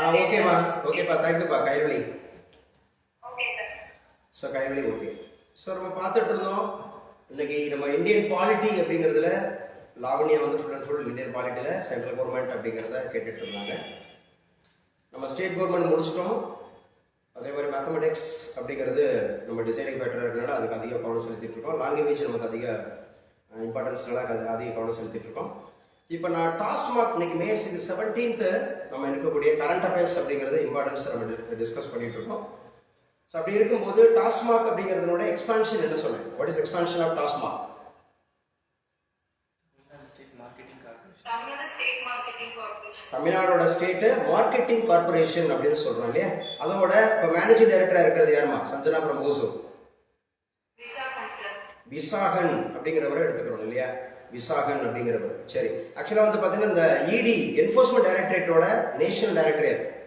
ஆ ஓகேம்மா ஓகேப்பா தேங்க்யூப்பா கைவழி ஓகே சார் ஸோ கைவழி ஓகே ஸோ நம்ம பார்த்துட்டு இருந்தோம் இன்னைக்கு நம்ம இந்தியன் பாலிட்டி அப்படிங்கிறதுல லாவண்யா வந்து ஃபுல் அண்ட் ஃபுல் இந்தியன் பாலிட்டியில் சென்ட்ரல் கவர்மெண்ட் அப்படிங்கிறத கேட்டுட்டு இருந்தாங்க நம்ம ஸ்டேட் கவர்மெண்ட் முடிச்சிட்டோம். அதே மாதிரி மேத்தமெட்டிக்ஸ் அப்படிங்கிறது நம்ம டிசைனிங் பேட்டர் இருக்கிறனால அதுக்கு அதிக கவனம் செலுத்திட்டு இருக்கோம் லாங்குவேஜ் நமக்கு அதிக இம்பார்ட்டன்ஸ்னால அது அதிக கவனம் செலுத்திட்டு இருக்கோம் இப்போ நான் டாஸ்மாக் இன்னைக்கு மே செவன்டீன்த்து நம்ம இருக்கக்கூடிய கரண்ட் அஃபேர்ஸ் அப்படிங்கிறது இம்பார்ட்டன்ஸ் நம்ம டிஸ்கஸ் பண்ணிட்டு இருக்கோம். ஸோ அப்படி இருக்கும்போது டாஸ்மாக் அப்படிங்கிறதுனோட எக்ஸ்பான்ஷன் என்ன சொல்றேன் what is expansion of TASMAC? State marketing corporation Tamil Nadu state marketing corporation தமிழ்நாடோட state marketing corporation அப்படின்னு சொல்றோம் இல்லையா? அதோட இப்போ மேனேஜிங் டைரக்டரா இருக்கிறது யாருமா? சஞ்சனா சார். விசாகன் அப்படிங்கிறவரை எடுத்துக்கிறோம் இல்லையா? விசாகன் அப்படிங்கிறவர். சரி. ஆக்சுவலாக வந்து பார்த்தீங்கன்னா இந்த இடி என்ஃபோர்ஸ்மெண்ட் டைரக்டரேட்டோட நேஷனல் டைரக்டர் யார்?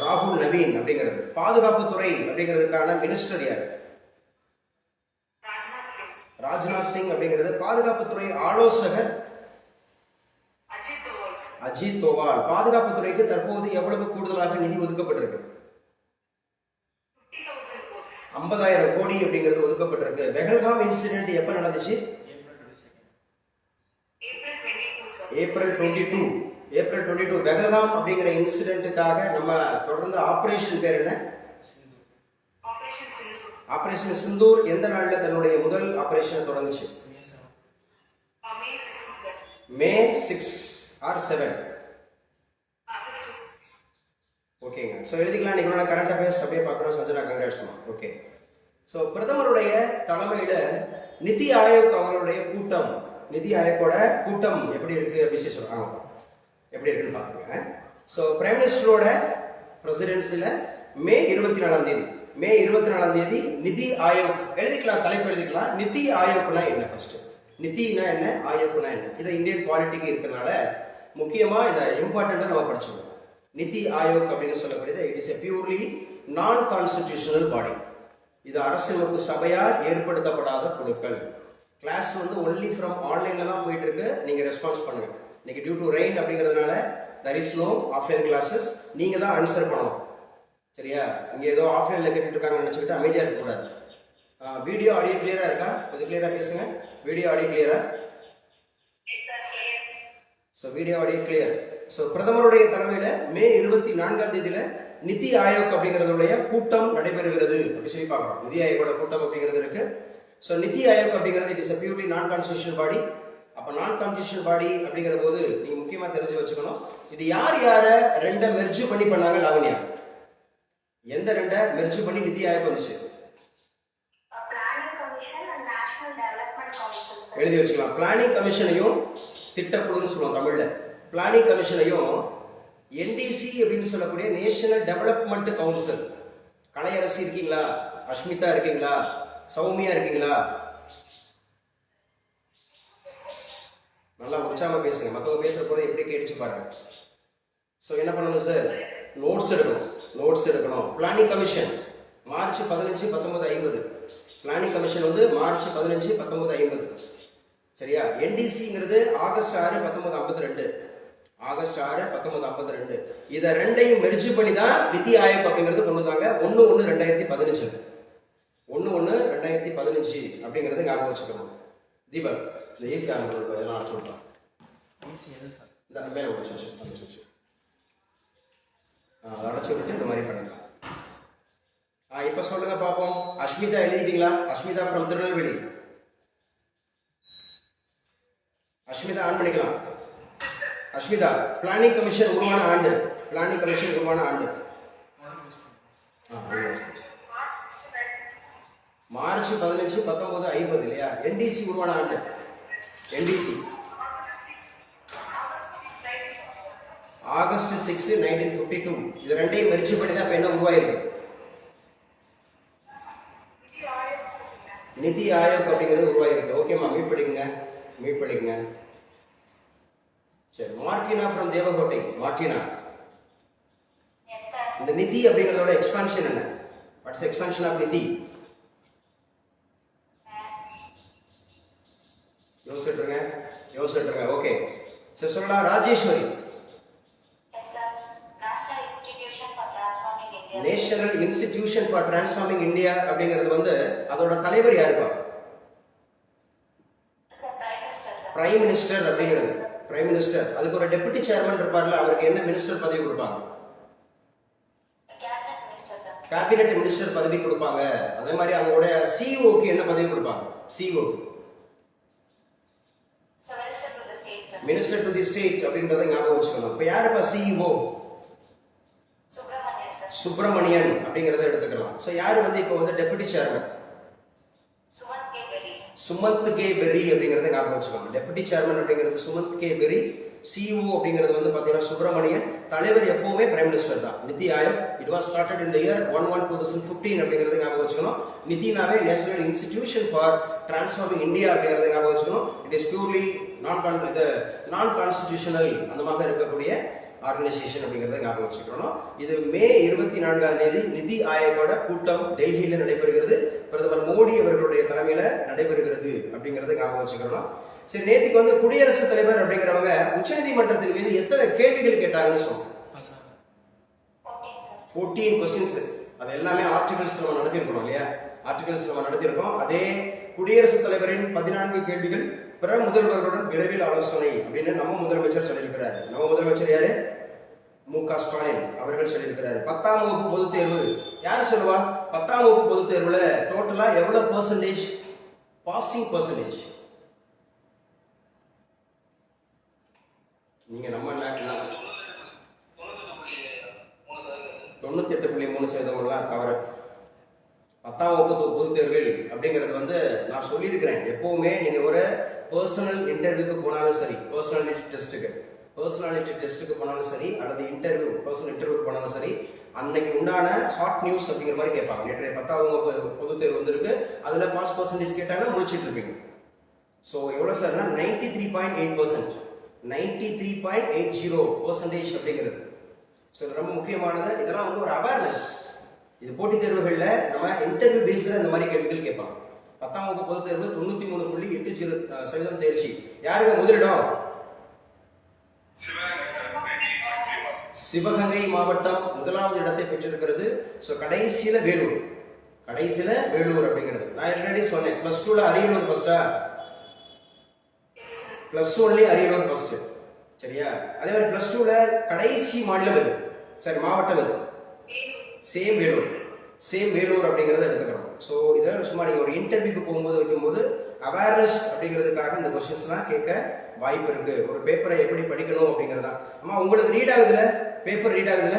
ராகுல் நவீன் அப்படிங்கிறது பாதுகாப்புத்துறை அப்படிங்கிறதுக்கான மினிஸ்டர் யார்? ராஜ்நாத் சிங் அப்படிங்கிறது. பாதுகாப்புத்துறை ஆலோசகர் அஜித் தோவல். பாதுகாப்புத்துறைக்கு தற்போது எவ்வளவு கூடுதலாக நிதி ஒதுக்கப்பட்டிருக்கு? ஐம்பதாயிரம் கோடி அப்படிங்கிறது ஒதுக்கப்பட்டிருக்கு. பெஹல்காம் இன்சிடென்ட் எப்போ நடந்துச்சு? April twenty two April twenty two Pahalgam அப்படிங்கிற இன்சிடென்ட்டுக்காக நம்ம தொடர்ந்து ஆப்ரேஷன் பேர் என்ன? ஆப்ரேஷன் சிந்தூர். எந்த நாளில் தன்னுடைய முதல் operation தொடங்குச்சு? May six or seven six to ஓகேங்க ஸோ எழுதிக்கலாம். நீங்கள் கரண்ட் அஃபேர்ஸ் அப்படியே பார்க்குறோம் சஞ்சனா கங்காட்ஸ்மா ஓகே ஸோ பிரதமருடைய தலைமையில் நிதி ஆயோக் அவர்களுடைய கூட்டம். நிதி ஆயோக்கோட கூட்டம் எப்படி இருக்கு அப்படின்னு சொல்றாங்க. எப்படி இருக்குன்னு பார்த்துக்கோங்க. ஸோ பிரைம் மினிஸ்டரோட பிரசிடென்சியில் மே இருபத்தி நாலாம் தேதி. மே இருபத்தி நாலாம் தேதி நிதி ஆயோக். எழுதிக்கலாம். தலைப்பு எழுதிக்கலாம். நிதி ஆயோக்னா என்ன ஃபர்ஸ்ட் நிதினா என்ன? ஆயோக்னா என்ன? இதை இந்தியன் பாலிட்டிக்கு இருக்கிறனால முக்கியமாக இதை இம்பார்ட்டண்ட்டாக நம்ம படிச்சுக்கணும். நிதி ஆயோக் அப்படின்னு சொல்லக்கூடியது it is a purely non constitutional body இது அரசியலமைப்பு சபையால் ஏற்படுத்தப்படாத குழுக்கள். கிளாஸ் வந்து ஒன்லி ஃப்ரம் ஆன்லைன்ல தான் போயிட்டு இருக்கு நீங்க ரெஸ்பான்ஸ் பண்ணுங்க. இன்னைக்கு டியூ டு ரெயின் அப்படிங்கிறதுனால there is no offline classes நீங்க தான் ஆன்சர் பண்ணணும். சரியா? இங்க ஏதோ ஆஃப்லைன்ல கேட்டுட்டு இருக்காங்கன்னு நினைச்சுக்கிட்டு அமைதியா இருக்கக்கூடாது வீடியோ ஆடியோ கிளியரா இருக்கா? கொஞ்சம் கிளியரா பேசுங்க. Video audio clear so video audio clear so பிரதமருடைய தலைமையில மே இருபத்தி நான்காம் தேதியில நிதி ஆயோக் அப்படிங்கிறதுடைய கூட்டம் நடைபெறுகிறது அப்படி சொல்லி பார்க்கலாம் நிதி ஆயோகோட கூட்டம் அப்படிங்கிறது இருக்கு. ஸோ நிதி ஆயோக் அப்படிங்கிறது it is purely non constitutional body அப்போ நான் கான்ஸ்டியூஷனல் பாடி அப்படிங்கிற போது நீங்க முக்கியமா தெரிஞ்சு வச்சுக்கணும். இது யார் யார ரெண்டை மெர்ஜ் பண்ணி பண்ணாங்க லாவண்யா? எந்த ரெண்டை மெர்ஜ் பண்ணி நிதி ஆயோக் வந்துச்சு? எழுதி வச்சுக்கலாம். பிளானிங் கமிஷனையும் திட்டக்குழுன்னு சொல்லுவோம் தமிழ்ல. பிளானிங் கமிஷனையும் என்டிசி அப்படின்னு சொல்லக்கூடிய நேஷனல் டெவலப்மெண்ட் கவுன்சில் கலையரசி இருக்கீங்களா? அஷ்மிதா இருக்கீங்களா? சௌமியா இருக்கீங்களா? நல்லா உற்சாகமாக பேசுங்க. மற்றவங்க பேசுகிற போது எப்படி கேட்டுச்சு பாருங்க. ஸோ என்ன பண்ணணும் சார் நோட்ஸ் எடுக்கணும். நோட்ஸ் எடுக்கணும். பிளானிங் கமிஷன் மார்ச் பதினஞ்சு பத்தொன்பது ஐம்பது. பிளானிங் கமிஷன் வந்து மார்ச் பதினஞ்சு பத்தொன்பது ஐம்பது. சரியா? என்டிசிங்கிறது ஆகஸ்ட் ஆறு பத்தொன்பது ஐம்பத்தி ரெண்டு. ஆகஸ்ட் ஆறு பத்தொன்பது ஐம்பத்தி ரெண்டு. இதை ரெண்டையும் மெர்ஜ் பண்ணி தான் நிதி ஆயோக் அப்படிங்கிறது கொண்டு வந்தாங்க. ஒன்று ஒன்று ரெண்டாயிரத்தி பதினஞ்சு. ஒன்று ஒன்று ரெண்டாயிரத்தி பதினஞ்சு அப்படிங்கிறத ஞாபகம் வச்சுக்கணும் தீபக் இந்த ஏசி ஆரம்பிச்சு நான் சொல்கிறேன் மேலே ஒரு அதை அடைச்சி விட்டுட்டு இந்த மாதிரி பண்ணிக்கலாம் ஆ இப்போ சொல்லுங்க பார்ப்போம் அஸ்மிதா எழுதிட்டீங்களா? அஸ்மிதா ஃப்ரம் திருநெல்வேலி. அஸ்மிதா ஆன் பண்ணிக்கலாம். அஸ்மிதா பிளானிங் கமிஷன் உருவான ஆண்டு. பிளானிங் கமிஷன் உருவான ஆண்டு. மார்ச் பதினஞ்சு பத்தொன்பது ஐம்பது இல்லையா? என்டிசி உருவான ஆண்டு. NDC August six nineteen fifty two இது ரெண்டையும் மெர்ஜ் பண்ணி தான் இப்போ என்ன உருவாயிருக்கு? நிதி ஆயோக் அப்படிங்கிறது உருவாயிருக்கு. ஓகேம்மா மீட் படிக்குங்க மீட் படிக்குங்க சரி மார்டினா ஃப்ரம் தேவகோட்டை மார்டினா. இந்த நிதி அப்படிங்கிறதோட எக்ஸ்பான்ஷன் என்ன? வாட்ஸ் எக்ஸ்பான்ஷன் ஆஃப் நிதி? யோசிச்சுட்ருங்க யோசிச்சுட்ருங்க ஓகே சரி சொல்லலாம் Rajeswari. National institution for transforming India அப்படிங்கிறது வந்து அதோட தலைவர் யாருப்பா? பிரைம் மினிஸ்டர் அப்படிங்கிறது. பிரைம் மினிஸ்டர் அதுக்கு ஒரு டெபுட்டி சேர்மன் இருப்பார்ல அவருக்கு என்ன மினிஸ்டர் பதவி கொடுப்பாங்க. கேபினெட் மினிஸ்டர் பதவி கொடுப்பாங்க அதே மாதிரி அவங்களுடைய சிஓக்கு என்ன பதவி கொடுப்பாங்க CEO. Minister to the state அப்படின்றத ஞாபகம் வச்சுக்கணும் இப்போ யாருப்பா சிஇஓ Subramanian, sir. சுப்பிரமணியன் அப்படிங்கிறத எடுத்துக்கலாம் ஸோ யார் வந்து இப்போ வந்து deputy chairman. Sumanth K Bery அப்படிங்கறத ஞாபகம் வச்சுக்கோங்க. டெபுட்டி சேர்மன் அப்படிங்கிறது சுமந்த் கே பெரி சிஓ அப்படிங்கிறது வந்து பாத்தீங்கன்னா சுப்பிரமணியன் தலைவர் எப்பவுமே பிரைம் மினிஸ்டர் தான். NITI Aayog it was started in year one one two thousand fifteen அப்படிங்கிறது ஞாபகம் வச்சுக்கணும். நிதினாவே national institution for transforming India அப்படிங்கிறத ஞாபகம் வச்சுக்கணும். இட் இஸ் பியூர்லி நான் கான் இது நான் கான்ஸ்டிடியூஷனல் அந்த மாதிரி இருக்கக்கூடிய ஆர்கனைசேஷன் அப்படிங்கறத ஞாபகம் வச்சுக்கணும். இது மே இருபத்தி நான்காம் தேதி நிதி ஆயோகோட கூட்டம் டெல்லியில நடைபெறுகிறது. பிரதமர் மோடி அவர்களுடைய தலைமையில நடைபெறுகிறது அப்படிங்கறத ஞாபகம் வச்சுக்கிறோம் சரி நேற்றுக்கு வந்து குடியரசுத் தலைவர் அப்படிங்கிறவங்க உச்சநீதிமன்றத்தின் மீது எத்தனை கேள்விகள் கேட்டாங்கன்னு சொல்லுவோம் ஃபோர்டீன் கொஸ்டின்ஸ் அது எல்லாமே ஆர்டிகல்ஸ் நம்ம நடத்தியிருக்கோம் இல்லையா? ஆர்டிகல்ஸ் நம்ம நடத்தியிருக்கோம் அதே குடியரசுத் தலைவரின் பதினான்கு கேள்விகள் பிற முதல்வர்களுடன் விரைவில் ஆலோசனை அப்படின்னு நம்ம முதலமைச்சர் சொல்லியிருக்கிறார். நம்ம முதலமைச்சர் யாரு? மு க ஸ்டாலின் அவர்கள் சொல்லியிருக்கிறாரு. பத்தாம் வகுப்பு பொதுத் தேர்வு. யார் சொல்லுவா? பத்தாம் வகுப்பு பொதுத் தேர்வில் டோட்டலாக எவ்வளோ பர்சன்டேஜ் பாசிங் பர்சன்டேஜ் நீங்கள் நம்ம நாட்டில் தொண்ணூத்தி எட்டு புள்ளி மூணு சதவீதம்லாம் தவறு. பத்தாம் வகுப்பு பொது- பொதுத் தேர்வில் அப்படிங்கிறது வந்து நான் சொல்லியிருக்கிறேன். எப்பவுமே நீங்கள் ஒரு பர்சனல் இன்டர்வியூக்கு போனாலும் சரி பர்சனாலிட்டி டெஸ்ட்டுக்கு பர்சனாலிட்டி டெஸ்ட்டுக்கு போனாலும் சரி அல்லது இன்டர்வியூ பர்சனல் இன்டர்வியூக்கு போனாலும் சரி அன்னைக்கு உண்டான ஹாட் நியூஸ் அப்படிங்கிற மாதிரி கேட்பாங்க. நேற்றைய பத்தாவது வகுப்பு பொதுத் தேர்வு வந்திருக்கு. அதில் பாஸ் பர்சன்டேஜ் கேட்டாங்கன்னா முடிச்சிட்டு இருப்பீங்க. ஸோ எவ்வளோ சார்னா ninety three point eight percent ninety three point eight zero percentage அப்படிங்கிறது. ஸோ இது ரொம்ப முக்கியமானது. இதெல்லாம் வந்து ஒரு அவேர்னஸ் இது போட்டித் தேர்வுகளில் நம்ம இன்டர்வியூ பேஸில் இந்த மாதிரி கேள்விகள் கேட்பாங்க. பத்தாம் வகுப்பு பொதுத் தேர்வு தொண்ணூற்றி மூணு புள்ளி எட்டு ஜீரோ சதவீதம் தேர்ச்சி. யாருங்க முதலிடம்? சிவகங்கை மாவட்டம் முதலாவது இடத்தை பெற்றிருக்கிறது. ஸோ கடைசியில வேலூர். கடைசியில வேலூர் அப்படிங்கிறது. நான் ஆல்ரெடி சொன்னேன்? பிளஸ் டூல அரியலூர் ஃபர்ஸ்டா பிளஸ் ஒன்லயே அரியலூர் ஃபர்ஸ்ட் சரியா? அதே மாதிரி பிளஸ் டூல கடைசி மாநிலம் எது சரி மாவட்டம் எது சேம் வேலூர். சேம் வேலூர் அப்படிங்கிறத எடுத்துக்கணும். ஸோ இதை சும்மா நீங்கள் ஒரு இன்டர்வியூக்கு போகும்போது வைக்கும்போது அவேர்னஸ் அப்படிங்கிறதுக்காக இந்த கொஸ்டின்ஸ்லாம் கேட்க வாய்ப்பு இருக்கு. ஒரு பேப்பரை எப்படி படிக்கணும் அப்படிங்கிறதா. அம்மா உங்களுக்கு ரீட் ஆகுதுல? பேப்பர் ரீட் ஆகுதுல.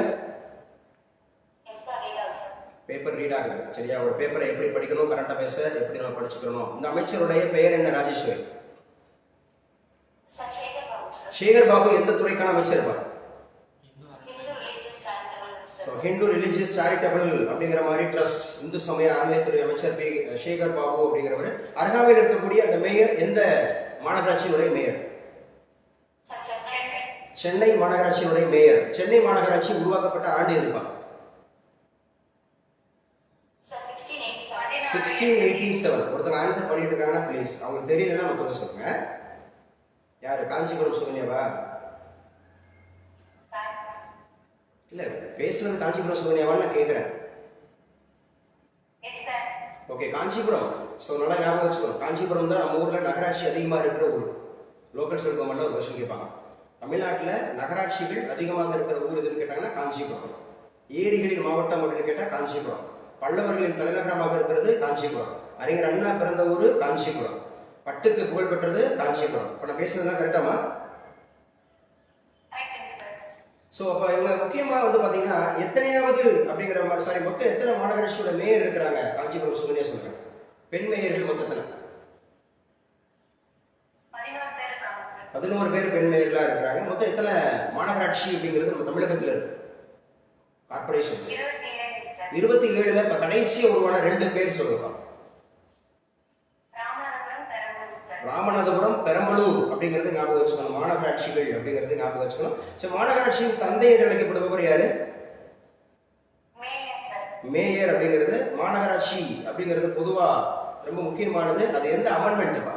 பேப்பர் ரீட் ஆகுது சரியா? ஒரு பேப்பரை எப்படி படிக்கணும்? கரண்ட் அஃபேர்ஸ் எப்படி நம்ம படிச்சுக்கணும் இந்த அமைச்சருடைய பெயர் என்ன ராஜேஸ்வரி. சேகர் பாபு எந்த துறைக்கான அமைச்சர் பா இந்து அறநிலை Hindu Religious Charitable Minister, so sir. Hindu religious charitable அப்படிங்கிற மாதிரி ட்ரஸ்ட் இந்து சமய அறநிலையத்துறை அமைச்சர் பி சேகர் பாபு அப்படிங்கிறவர் அருகாமையில் இருக்கக்கூடிய அந்த மேயர் எந்த மாநகராட்சியினுடைய மேயர். சென்னை மாநகராட்சியினுடைய மேயர். சென்னை மாநகராட்சி உருவாக்கப்பட்ட ஆண்டு எதுப்பா? Sir, 1687. சிக்ஸ்டீன் எயிட்டீன் செவன் ஒருத்தங்க ஆன்சர் பண்ணிட்டு இருக்காங்கன்னா ப்ளீஸ் அவங்களுக்கு தெரியலன்னா மற்றவங்க சொல்லுங்க யாரு? காஞ்சிபுரம் சுகன்யாவா இல்ல பேசுறது காஞ்சிபுரம் சுகன்யாவான்னு நான் கேட்கிறேன். ஓகே காஞ்சிபுரம். ஸோ நல்லா ஞாபகம் வச்சுக்கணும். காஞ்சிபுரம் தான் நம்ம ஊர்ல நகராட்சி அதிகமாக இருக்கிற ஊர். லோக்கல் செல் கவர்மெண்ட்ல ஒரு கொஸ்டின் கேட்பாங்க. தமிழ்நாட்டில் நகராட்சிகள் அதிகமாக இருக்கிற ஊர் எதுன்னு கேட்டாங்கன்னா காஞ்சிபுரம். ஏரிகளின் மாவட்டம் அப்படின்னு கேட்டால் காஞ்சிபுரம். பல்லவர்களின் தலைநகரமாக இருக்கிறது காஞ்சிபுரம். அறிஞர் அண்ணா பிறந்த ஊர் காஞ்சிபுரம். பட்டுக்கு புகழ் பெற்றது காஞ்சிபுரம். இப்போ நான் பேசுனதுலாம் கரெக்டாமா ஸோ அப்போ இவங்க முக்கியமாக வந்து பார்த்தீங்கன்னா எத்தனையாவது அப்படிங்கிற மாதிரி சாரி மொத்தம் எத்தனை மாநகராட்சியோட மேயர் இருக்கிறாங்க? காஞ்சிபுரம் சுகன்யா சொல்றேன். பெண் மேயர்கள் மொத்தத்தில் பதினோரு பேர் இருக்காங்க, sir. பதினோரு பேர் பெண்மையர்களாக இருக்கிறாங்க. மொத்தம் எத்தனை மாநகராட்சி அப்படிங்கிறது நம்ம தமிழகத்தில் இருக்கு. கார்பரேஷன்ஸ் இருபத்தி ஏழுல இப்போ கடைசியாக உருவான ரெண்டு பேர் சொல்லலாம் ராமநாதபுரம், பெரம்பலூர், அப்படிங்கிறது ஞாபகம் வச்சுக்கணும். மாநகராட்சிகள் அப்படிங்கிறது ஞாபகம் வச்சுக்கணும். சரி மாநகராட்சியின் தந்தை என்று அழைக்கப்படுபவர் யாரு? மேயர், அப்படிங்கிறது மாநகராட்சி அப்படிங்கிறது பொதுவா ரொம்ப முக்கியமானது. அது எந்த அமெண்ட்மெண்ட்ப்பா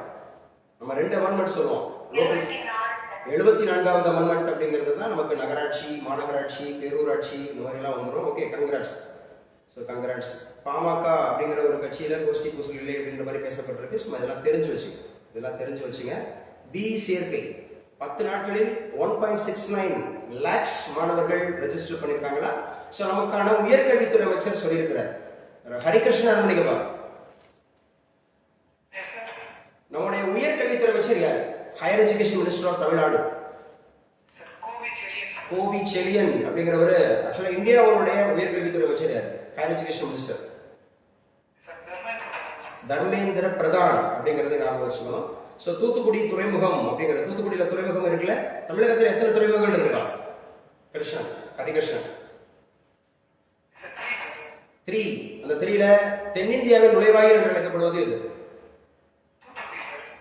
நம்ம ரெண்டு அமெண்ட்மெண்ட் சொல்லுவோம். எழுபத்தி நான்காவது அமெண்ட்மெண்ட் அப்படிங்கிறது தான் நமக்கு நகராட்சி மாநகராட்சி பேரூராட்சி இந்த மாதிரி எல்லாம் வந்துடும் okay congrats so congrats PMK அப்படிங்கிற ஒரு கட்சியில கோஷ்டி பூசல் இல்லை அப்படின்ற மாதிரி பேசப்பட்டிருக்கு. சும்மா இதெல்லாம் தெரிஞ்சு வச்சுங்க இதெல்லாம் தெரிஞ்சு வச்சுங்க பி சேர்க்கை. பத்து நாட்களில் one point six nine lakhs மாணவர்கள் ரெஜிஸ்டர் பண்ணியிருக்காங்களா ஸோ நமக்கான உயர்கல்வித்துறை அமைச்சர் சொல்லியிருக்கிறார். ஹரிகிருஷ்ணன் சார் நம்முடைய உயர்கல்வித்துறை அமைச்சர் யார்? Higher education minister of Tamil Nadu Kovi Chezhiyan அப்படிங்கிறவர் ஆக்சுவலாக இந்தியாவுடைய உயர்கல்வித்துறை அமைச்சர் யார்? Higher education minister Dharmendra Pradhan அப்படிங்கிறது ஞாபகம் வச்சுக்கணும். ஸோ தூத்துக்குடி துறைமுகம் அப்படிங்கிற தூத்துக்குடியில துறைமுகம் இருக்குல்ல? தமிழகத்தில் எத்தனை துறைமுகங்கள் இருக்கா? கிருஷ்ணன் ஹரிகிருஷ்ணன். த்ரீ அந்த த்ரீல தென்னிந்தியாவின் நுழைவாயில் என்று அழைக்கப்படுவது இது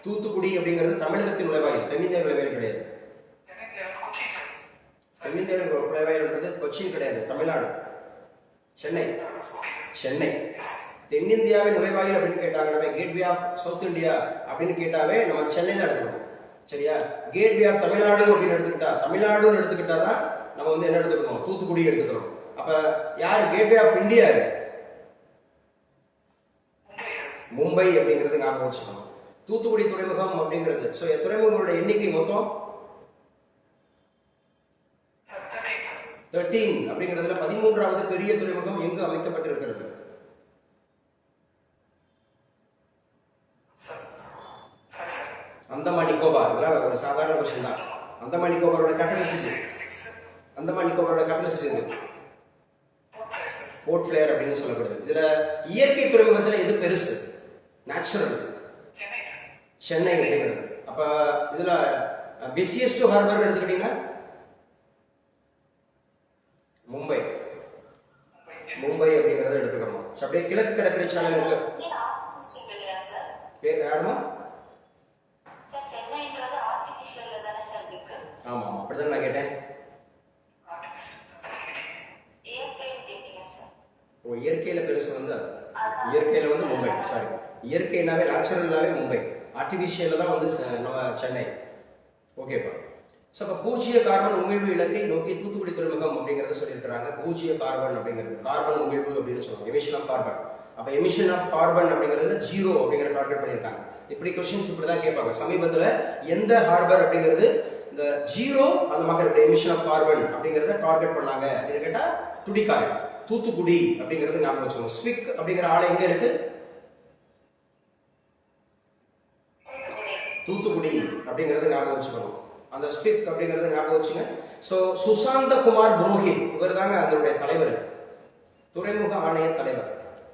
தூத்துக்குடி அப்படிங்கிறது தமிழகத்தின் நுழைவாயில். தென்னிந்திய நுழைவாயில் கிடையாது. தென்னிந்தியாவில் கொச்சி நுழைவாயில்ன்றது கொச்சின் கிடையாது தமிழ்நாடு. சென்னை. சென்னை. தென்னிந்தியாவின் நுழைவாயில் அப்படின்னு கேட்டாங்க கேட்வே ஆஃப் சவுத் இந்தியா அப்படின்னு கேட்டாவே நம்ம சென்னையில எடுத்துக்கணும் சரியா? கேட்வே ஆஃப் தமிழ்நாடு அப்படின்னு எடுத்துக்கிட்டா தமிழ்நாடுன்னு எடுத்துக்கிட்டா தான் நம்ம வந்து என்ன எடுத்துக்கணும் தூத்துக்குடி எடுத்துக்கிறோம். அப்ப யார்? Gateway of India Mumbai Mumbai அப்படிங்கிறது ஞாபகம் வச்சுக்கணும். தூத்துக்குடி துறைமுகம் அப்படிங்கிறது. ஸோ துறைமுகங்களோட எண்ணிக்கை மொத்தம் தேர்ட்டீன் அப்படிங்கிறதுல பதிமூன்றாவது பெரிய துறைமுகம் எங்கு அமைக்கப்பட்டிருக்கிறது? Sir sorry Andaman Nicobar. ஒரு சாதாரண கொஸ்டின் தான். அந்தமான் நிக்கோபாரோட கேபிட்டல் சிட்டி சிக்ஸ் அந்தமான் நிக்கோபாரோட கேபிட்டல் சிட்டி இது போர்ட் பிளேஸ் அப்படின்னு சொல்லப்படுது. இதுல இயற்கை துறைமுகத்துல எது பெருசு? நேச்சுரல் சென்னை அப்படிங்கிறது அப்ப இதுல பிஸியஸ்ட் ஹார்பர் எடுத்துக்கிட்டீங்கன்னா மும்பை. மும்பை அப்படிங்கறத எடுத்துக்கணும் அப்படியே கிழக்கு கடற்கரை சாலை இருக்கு. யாருமா ஆமா ஆமா அப்படிதான் நான் கேட்டேன். ஓ இயற்கையில பெருசு வந்து. இயற்கையில வந்து மும்பை. சாரி இயற்கைனாவே நேச்சுரல்னாவே மும்பை. ஆர்டிஃபிஷியலில் தான் வந்து நம்ம சென்னை. ஓகேப்பா ஸோ அப்போ பூஜ்ஜிய கார்பன் உமிழ்வு இலக்கை நோக்கி தூத்துக்குடி துறைமுகம் அப்படிங்கிறத சொல்லியிருக்கிறாங்க. பூஜ்ஜிய கார்பன் அப்படிங்கிறது கார்பன் உமிழ்வு அப்படின்னு சொல்லுவாங்க. எமிஷன் ஆஃப் கார்பன் அப்போ எமிஷன் ஆஃப் கார்பன் அப்படிங்கிறது ஜீரோ அப்படிங்கிற டார்கெட் பண்ணியிருக்காங்க. இப்படி கொஸ்டின்ஸ் இப்படி தான் கேட்பாங்க. சமீபத்தில் எந்த ஹார்பர் அப்படிங்கிறது இந்த ஜீரோ அந்த மக்களுடைய எமிஷன் ஆஃப் கார்பன் அப்படிங்கிறத டார்கெட் பண்ணாங்க அப்படின்னு கேட்டால் துடிக்காய் தூத்துக்குடி அப்படிங்கிறது ஞாபகம் வச்சுக்கோங்க. ஸ்விக் அப்படிங்கிற ஆலை எங்கே இருக்குது தூத்துக்குடி அப்படிங்கறத ஞாபகம் வச்சுக்கணும். அந்த ஸ்பிக் அப்படிங்கறத ஞாபகம் வச்சுங்க. ஸோ சுசாந்த குமார் புரோஹித் இவர் தாங்க அதனுடைய தலைவர். துறைமுக ஆணைய தலைவர்.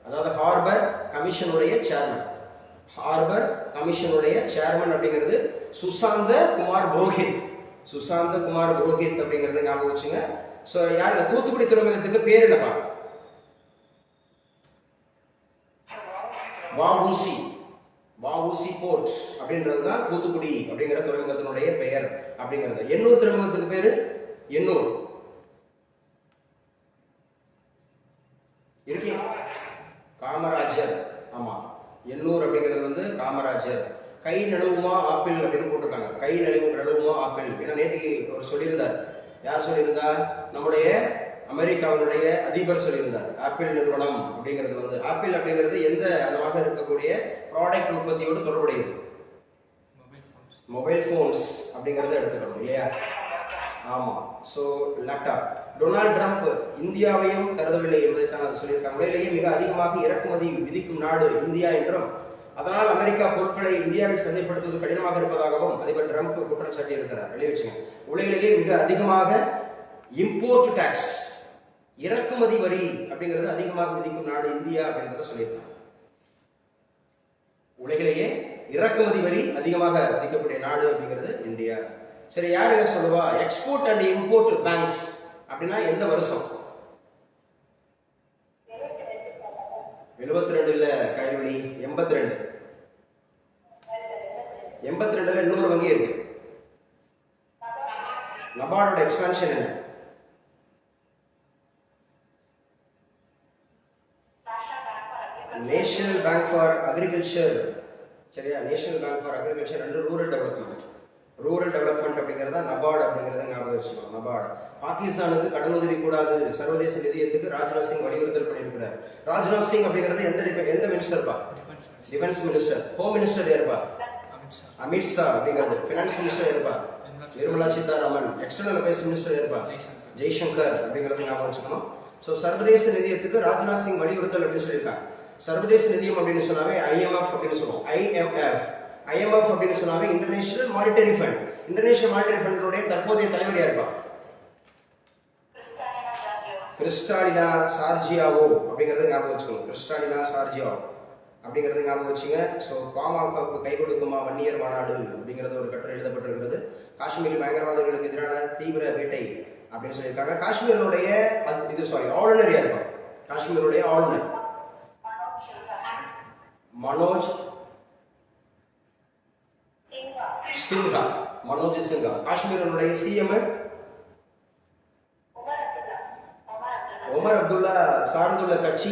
அதாவது ஹார்பர் கமிஷனுடைய சேர்மன் ஹார்பர் கமிஷனுடைய சேர்மன் அப்படிங்கிறது சுசாந்த குமார் புரோஹித். சுசாந்த குமார் புரோஹித் அப்படிங்கறத ஞாபகம் வச்சுங்க. ஸோ யாருங்க? தூத்துக்குடி துறைமுகத்துக்கு பேர் என்னப்பா? வாவுசி வஉசி போர்ட் அப்படின்றது தான் தூத்துக்குடி அப்படிங்கிற துறைமுகத்தினுடைய பெயர் அப்படிங்கிறது. எண்ணூர் துறைமுகத்துக்கு பேரு? எண்ணூர். இருக்கே காமராஜர். ஆமா. எண்ணூர் அப்படிங்கிறது வந்து காமராஜர். கை நழுவுமா ஆப்பிள் அப்படின்னு போட்டிருக்காங்க. கை நழுவு நழுவுமா ஆப்பிள். ஏன்னா நேற்றுக்கு அவர் சொல்லியிருந்தார். யார் சொல்லியிருந்தா நம்முடைய அமெரிக்காவினுடைய அதிபர் சொல்லியிருந்தார் ஆப்பிள் நிறுவனம் அப்படிங்கிறது வந்து ஆப்பிள் அப்படிங்கிறது எந்த அளவாக இருக்கக்கூடிய ப்ராடக்ட் உற்பத்தியோடு தொடர்புடையது? மொபைல் ஃபோன்ஸ் மொபைல் ஃபோன்ஸ் அப்படிங்கிறத எடுத்துக்கணும் இல்லையா? ஆமா. ஸோ லேப்டாப் டொனால்ட் ட்ரம்ப் இந்தியாவையும் கருதவில்லை என்பதைத்தான் அது சொல்லியிருக்காங்க உலகிலேயே மிக அதிகமாக இறக்குமதி விதிக்கும் நாடு இந்தியா என்றும் அதனால் அமெரிக்கா பொருட்களை இந்தியாவில் சந்தைப்படுத்துவது கடினமாக இருப்பதாகவும் அதிபர் ட்ரம்ப் குற்றம் சாட்டியிருக்கிறார். வெளியே வச்சுங்க. உலகிலேயே மிக அதிகமாக இம்போர்ட் டாக்ஸ் இறக்குமதி வரி அப்படிங்கிறது அதிகமாக விதிக்கும் நாடு இந்தியா அப்படின்றத சொல்லியிருக்காங்க. உலகிலேயே இறக்குமதி வரி அதிகமாக விதிக்கக்கூடிய நாடு அப்படிங்கிறது இந்தியா. சரி யார் என்ன சொல்லுவா? எக்ஸ்போர்ட் அண்ட் இம்போர்ட் பேங்க்ஸ் அப்படின்னா எந்த வருஷம்? எழுபத்தி ரெண்டு சார் இல்ல எண்பத்தி ரெண்டு எண்பத்தி ரெண்டுல இன்னொரு வங்கி இருக்கு. நபார்டோட எக்ஸ்பான்ஷன் என்ன national bank for agriculture bank for agriculture and rural development rural development அப்படிங்கிறதா நபார்டு அப்படிங்கிறத ஞாபகம் வச்சுக்கணும் நபார்டு பாகிஸ்தானுக்கு கடன் உதவி கூடாது சர்வதேச நிதியத்துக்கு ராஜ்நாத் சிங் வலியுறுத்தல் பண்ணியிருக்கிறார். ராஜ்நாத் சிங் அப்படிங்கிறது எந்த எந்த மினிஸ்டர்ப்பா டிஃபென்ஸ் மினிஸ்டர் ஹோம் மினிஸ்டர் யாருப்பா? அமித் ஷா அமித் ஷா அப்படிங்கிறது ஃபினான்ஸ் மினிஸ்டர் யாருப்பா? Nirmala Sitharaman external affairs minister Jaishankar. Jaishankar அப்படிங்கிறது ஞாபகம் வச்சுக்கணும். ஸோ சர்வதேச நிதியத்துக்கு ராஜ்நாத் சிங் வலியுறுத்தல் அப்படின்னு சொல்லியிருக்காங்க. சர்வதேச நிதியம் அப்படின்னு சொன்னாவே ஐஎம்எஃப் அப்படின்னு சொல்லுவோம். ஐஎம்எஃப் ஐஎம்எஃப் அப்படின்னு சொன்னாவே international monetary fund international monetary ஃபண்டுடைய தற்போதைய தலைவர் யாருப்பா? கிறிஸ்டாலினா சார்ஜியாவோ அப்படிங்கிறது ஞாபகம் வச்சுக்கணும் கிறிஸ்டாலினா சார்ஜியாவோ அப்படிங்கிறது ஞாபகம் வச்சுங்க. ஸோ பாமகவுக்கு கை கொடுக்குமா வன்னியர் மாநாடு அப்படிங்கிறது ஒரு கட்டுரை எழுதப்பட்டிருக்கிறது. காஷ்மீர் பயங்கரவாதிகளுக்கு எதிரான தீவிர வேட்டை அப்படின்னு சொல்லியிருக்காங்க. காஷ்மீரனுடைய இது சாரி ஆளுநர் யாருப்பா? காஷ்மீருடைய ஆளுநர். மனோஜ். சின்ஹா மனோஜ் சின்ஹா. காஷ்மீரனுடைய சிஎம் உமர் அப்துல்லா சார்ந்துள்ள கட்சி?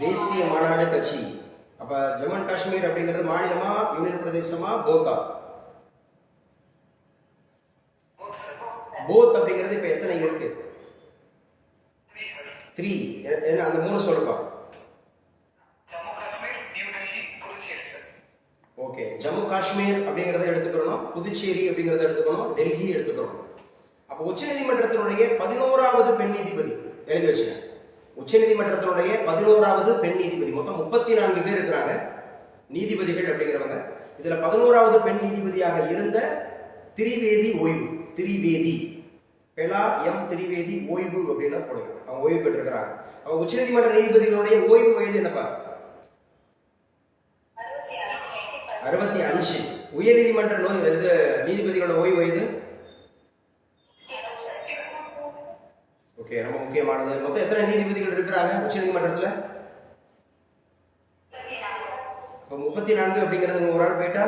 தேசிய மாநாடு கட்சி. அப்ப ஜம்மு அண்ட் காஷ்மீர் அப்படிங்கிறது மாநிலமா யூனியன் பிரதேசமா போகா போத் அப்படிங்கிறது இப்ப எத்தனை இருக்கு? த்ரீ என்ன அந்த மூணு சொல்லுப்பா ஜம்மு காஷ்மீர் நியூ டெல்லி புதுச்சேரி சார் ஓகே ஜம்மு காஷ்மீர் அப்படிங்கிறத எடுத்துக்கிறோம் புதுச்சேரி அப்படிங்கிறத எடுத்துக்கணும் டெல்லி எடுத்துக்கிறோம் அப்போ உச்சநீதிமன்றத்தினுடைய பதினோராவது பெண் நீதிபதி எழுதி வச்சுங்க உச்சநீதிமன்றத்தினுடைய பதினோராவது பெண் நீதிபதி மொத்தம் முப்பத்தி நான்கு பேர் இருக்கிறாங்க நீதிபதிகள் அப்படிங்கிறவங்க. இதுல பதினோராவது பெண் நீதிபதியாக இருந்த திரிவேதி ஓய்வு திரிவேதி. பெலா எம் திரிவேதி ஓய்வு அப்படின்னா போடுங்க. அவங்க ஓய்வு பெற்றிருக்கிறாங்க. அவங்க உச்சநீதிமன்ற நீதிபதிகளுடைய ஓய்வு வயது என்னப்பா அறுபத்தி அஞ்சு அறுபத்தி அஞ்சு. உயர்நீதிமன்ற நோய் இது நீதிபதிகளோட ஓய்வு வயது ஓகே ரொம்ப முக்கியமானது. மொத்தம் எத்தனை நீதிபதிகள் இருக்கிறாங்க உச்சநீதிமன்றத்துல? முப்பத்தி இப்போ முப்பத்தி நான்கு அப்படிங்கிறது ஒரு ஆள் போயிட்டா?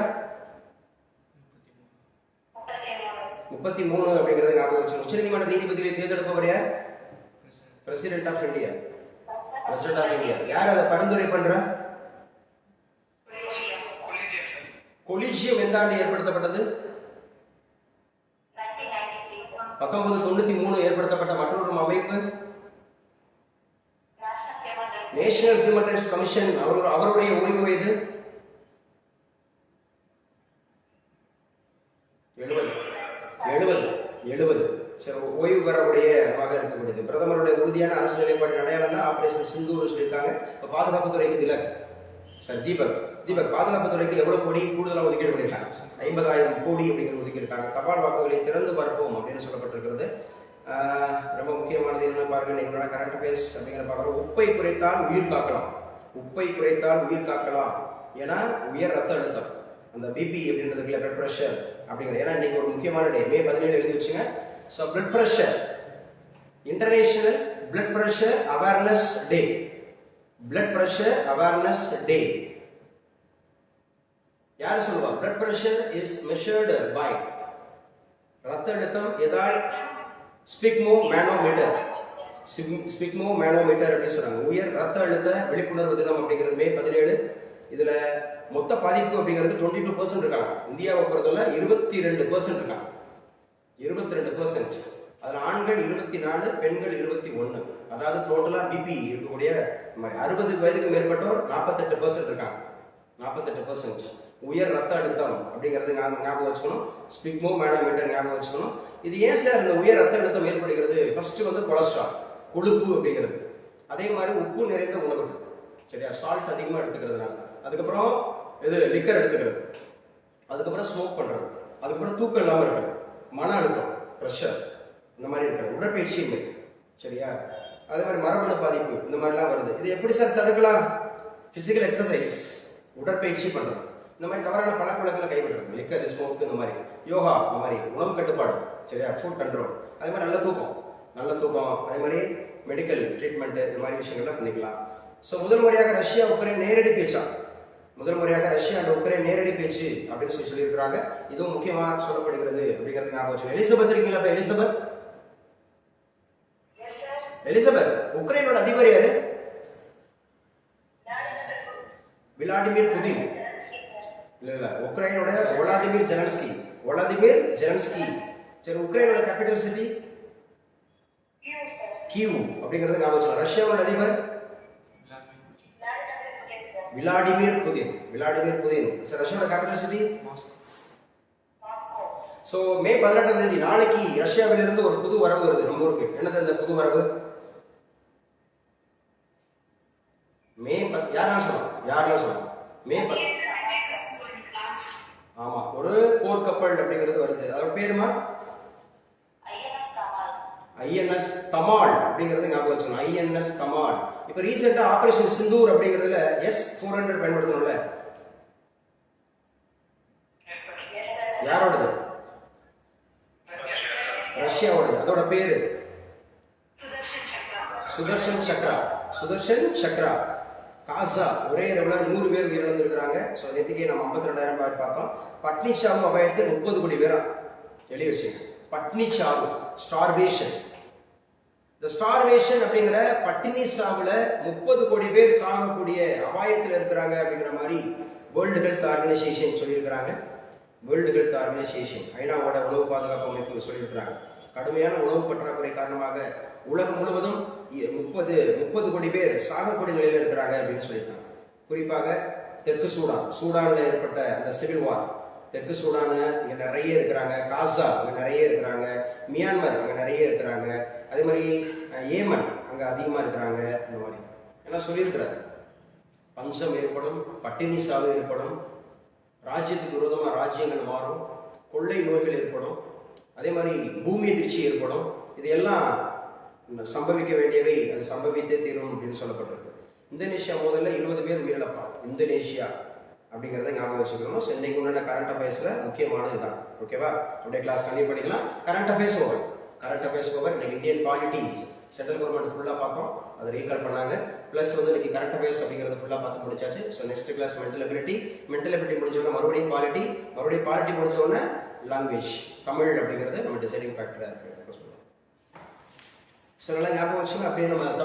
முப்பத்தி மூணு அப்படிங்கிறது ஞாபகம் வச்சு உச்சநீதிமன்ற நீதிபதிகளை தேர்ந்தெடுப்பவர் யார்? President of India president of India யார் அதை பரிந்துரை பண்றா? கொலிஷியம் எந்த ஆண்டு ஏற்படுத்தப்பட்டது? பத்தொன்பது தொண்ணூத்தி மூணு ஏற்படுத்தப்பட்ட மற்றொரு அமைப்பு? நேஷனல் ஹியூமன் ரைட்ஸ் கமிஷன் அவர் அவருடைய ஓய்வு வயது எழுபது. எழுபது. எழுபது. சரி ஓய்வு பெறக்கூடிய ஆக இருக்கக்கூடியது. பிரதமருடைய உறுதியான அரசு நிலைப்பாடு அடையாளம் தான் ஆபரேஷன் சிந்தூர்னு சொல்லியிருக்காங்க. இப்போ பாதுகாப்புத்துறைக்கு திலக். சார் தீபக். தீபக் பாதுகாப்புத்துறைக்கு எவ்வளவு கோடி கூடுதலாக ஒதுக்கீடு பண்ணியிருக்காங்க? ஐம்பதாயிரம் கோடி அப்படிங்கிற ஒதுக்கியிருக்காங்க. தபால் வாக்குகளை திறந்து பார்ப்போம் அப்படின்னு சொல்லப்பட்டிருக்கிறது. ரொம்ப முக்கியமானது என்ன பாருங்க. எங்களோட கரண்ட் அஃபேர்ஸ் அப்படிங்கிற பார்க்குறோம். உப்பை குறைத்தால் உயிர் காக்கலாம். உப்பை குறைத்தால் உயிர் காக்கலாம். ஏன்னா உயர் ரத்த அழுத்தம். அந்த பிபி அப்படின்றது இல்லை பிளட் ப்ரெஷர் அப்படிங்கிற. ஏன்னா இன்னைக்கு ஒரு முக்கியமான டே மே பதினேழு எழுதி வச்சுங்க. So blood pressure international blood pressure awareness day blood pressure awareness day யார் சொல்லுவா? Blood pressure is measured by ரத்த அழுத்தம் எதால் ஸ்பிக்மோ மேனோமீட்டர் ஸ்பிக்மோ மேனோமீட்டர் அப்படின்னு சொல்றாங்க. உயர் ரத்த அழுத்த விழிப்புணர்வு தினம் அப்படிங்கிறது மே பதினேழு. இதுல மொத்த பாதிப்பு அப்படிங்கிறது டுவெண்ட்டி டூ பர்சன்ட் இருக்காங்க. இந்தியாவை பொறுத்தவரை இருபத்தி ரெண்டு பர்சன்ட் இருக்காங்க. இருபத்தி ரெண்டு பர்சன்ட் அதில் ஆண்கள் இருபத்தி நாலு பெண்கள் இருபத்தி ஒன்று அதாவது டோட்டலாக பிபி இருக்கக்கூடிய அறுபது வயதுக்கு மேற்பட்டோர் நாற்பத்தெட்டு பர்சன்ட் இருக்காங்க. நாற்பத்தெட்டு பர்சன்ட் உயர் ரத்த அழுத்தம் அப்படிங்கிறது ஞாபகம் ஞாபகம் வச்சுக்கணும். ஸ்பிக்மோ மேனோமீட்டர் ஞாபகம் வச்சுக்கணும். இது ஏன் சார் இந்த உயர் ரத்த அழுத்தம் ஏற்படுகிறது? ஃபர்ஸ்ட் வந்து கொலஸ்ட்ரால் கொழுப்பு அப்படிங்கிறது. அதே மாதிரி உப்பு நிறைந்த உணவு. சரியா? சால்ட் அதிகமாக எடுத்துக்கிறதுனால. அதுக்கப்புறம் இது லிக்கர் எடுத்துக்கிறது. அதுக்கப்புறம் ஸ்மோக் பண்ணுறது அதுக்கப்புறம் தூக்கம் இல்லாமல் இருக்கிறது. மன அழுத்தம் ப்ரெஷர் இந்த மாதிரி இருக்கிறது. உடற்பயிற்சி இல்லை. சரியா? அதே மாதிரி மரபணு பாதிப்பு இந்த மாதிரிலாம் வருது. இது எப்படி சார் தடுக்கலாம்? ஃபிசிக்கல் எக்ஸசைஸ் உடற்பயிற்சி பண்ணுறது இந்த மாதிரி தவறான பழக்க வழக்கங்களை கைவிடுறது. லிக்கர் ஸ்மோக் இந்த மாதிரி. யோகா இந்த மாதிரி. உணவு கட்டுப்பாடு. சரியா? ஃபுட் கண்ட்ரோல் அதே மாதிரி நல்ல தூக்கம். நல்ல தூக்கம். அதே மாதிரி மெடிக்கல் ட்ரீட்மெண்ட் இந்த மாதிரி விஷயங்கள்லாம் பண்ணிக்கலாம். ஸோ முதல் முறையாக ரஷ்யா உக்ரைன் நேரடி பேச்சா? முதல் முறையாக ரஷ்யா அண்ட் உக்ரைன் நேரடி பேச்சு அப்படின்னு சொல்லி சொல்லியிருக்கிறாங்க. இதுவும் முக்கியமாக சொல்லப்படுகிறது அப்படிங்கிறது ஞாபகம் வச்சுக்கோங்க. எலிசபெத் இருக்கீங்களா இப்ப? எலிசபெத்? எலிசபெத் உக்ரைனோட அதிபர் யாரு? Vladimir Putin. இல்ல இல்ல. உக்ரைனோட விளாடிமிர் ஜெலன்ஸ்கி. Vladimir Zelensky. சரி உக்ரைனோட கேபிட்டல் சிட்டி கியூ அப்படிங்கிறது ஞாபகம் வச்சுக்கலாம். ரஷ்யாவோட அதிபர்? Vladimir Putin. Vladimir Putin. Sir ரஷ்யாவோட கேபிட்டல் சிட்டி ஸோ மே பதினெட்டாம் தேதி நாளைக்கு ரஷ்யாவிலிருந்து ஒரு புது வரவு வருது நம்ம ஊருக்கு. என்னது அந்த புது வரவு? மே யாரெல்லாம் சொல்லலாம் யாரெல்லாம் சொல்லலாம் மே பத் ஆமா ஒரு போர்க்கப்பல் அப்படிங்கிறது வருது. அதோட பேருமா ஐஎன்எஸ் தமால். அப்படிங்கிறது ஞாபகம் வச்சுக்கணும். ஐஎன்எஸ் தமால். இப்போ ரீசெண்டாக ஆபரேஷன் சிந்தூர் அப்படிங்கிறதுல எஸ் ஃபோர் ஹண்ட்ரட் பயன்படுத்தணும்ல? யாரோடது? ரஷ்யா ரஷ்யாவோடது. அதோட பேரு? சுதர்ஷன் சக்ரா. சுதர்ஷன் சக்ரா. சுதர்ஷன் சக்ரா. காசா ஒரே இரவுல நூறு பேர் உயிரிழந்திருக்கிறாங்க. ஸோ நேற்றுக்கே நம்ம ஐம்பத்தி ரெண்டாயிரம் பேர் பார்த்தோம். பட்னி ஷாம் அபாயத்தில் முப்பது கோடி பேரா? எழுதி விஷயம். பட்னி சாவு ஸ்டார்வேஷன் இந்த ஸ்டார்வேஷன் அப்படிங்கிற பட்டினி சாவுல முப்பது கோடி பேர் சாகக்கூடிய அபாயத்தில் இருக்கிறாங்க அப்படிங்கிற மாதிரி வேர்ல்டு ஹெல்த் ஆர்கனைசேஷன் சொல்லியிருக்கிறாங்க. வேர்ல்டு ஹெல்த் ஆர்கனைசேஷன் ஐநாவோட உணவு பாதுகாப்பு அமைப்பு சொல்லியிருக்கிறாங்க. கடுமையான உணவு பற்றாக்குறை காரணமாக உலகம் முழுவதும் இ- முப்பது முப்பது கோடி பேர் சாகக்கூடிய நிலையில் இருக்கிறாங்க அப்படின்னு சொல்லியிருக்காங்க. குறிப்பாக தெற்கு சூடான் சூடானில் ஏற்பட்ட அந்த சிவில் வார். தெற்கு சூடானு இங்கே நிறைய இருக்கிறாங்க. காசா அங்கே நிறைய இருக்கிறாங்க. மியான்மர் அங்கே நிறைய இருக்கிறாங்க. அதே மாதிரி ஏமன் அங்கே அதிகமாக இருக்கிறாங்க. இந்த மாதிரி. ஏன்னா சொல்லியிருக்கிறாரு. பஞ்சம் ஏற்படும் பட்டினி சாவு ஏற்படும் ராஜ்யத்துக்கு விரோதமாக ராஜ்யங்கள் மாறும் கொள்ளை நோய்கள் ஏற்படும் அதே மாதிரி பூமி அதிர்ச்சி ஏற்படும். இது எல்லாம் சம்பவிக்க வேண்டியவை அது சம்பவித்தே தீரும் அப்படின்னு சொல்லப்பட்டிருக்கு. இந்தோனேஷியா முதல்ல இருபது பேர் உயிரிழப்பான் இந்தோனேஷியா அப்படிங்கிறத ஞாபகம் வச்சுக்கணும். ஸோ இன்னைக்கு உண்டான கரண்ட் அஃபேர்ஸ்ல முக்கியமானது தான். ஓகேவா அப்படியே கிளாஸ் கண்டிப்பாக பண்ணிக்கலாம். Current affairs over current affairs over இன்னைக்கு இந்தியன் பாலிட்டிக்ஸ் சென்ட்ரல் கவர்மெண்ட் ஃபுல்லாக பார்த்தோம். அதை ரீகால் பண்ணாங்க. ப்ளஸ் வந்து இன்னைக்கு கரண்ட் அஃபேர்ஸ் அப்படிங்கிறத ஃபுல்லாக பார்த்து முடிச்சாச்சு. So next class mental ability mental ability முடிஞ்சவொடனே மறுபடியும் பாலிட்டி மறுபடியும் பாலிட்டி முடிஞ்சவொடனே லாங்குவேஜ் தமிழ் அப்படிங்கிறது நம்ம டிசைடிங் ஃபேக்டராக இருக்கு. ஸோ நல்லா ஞாபகம் வச்சுங்க அப்படியே நம்ம தமிழ்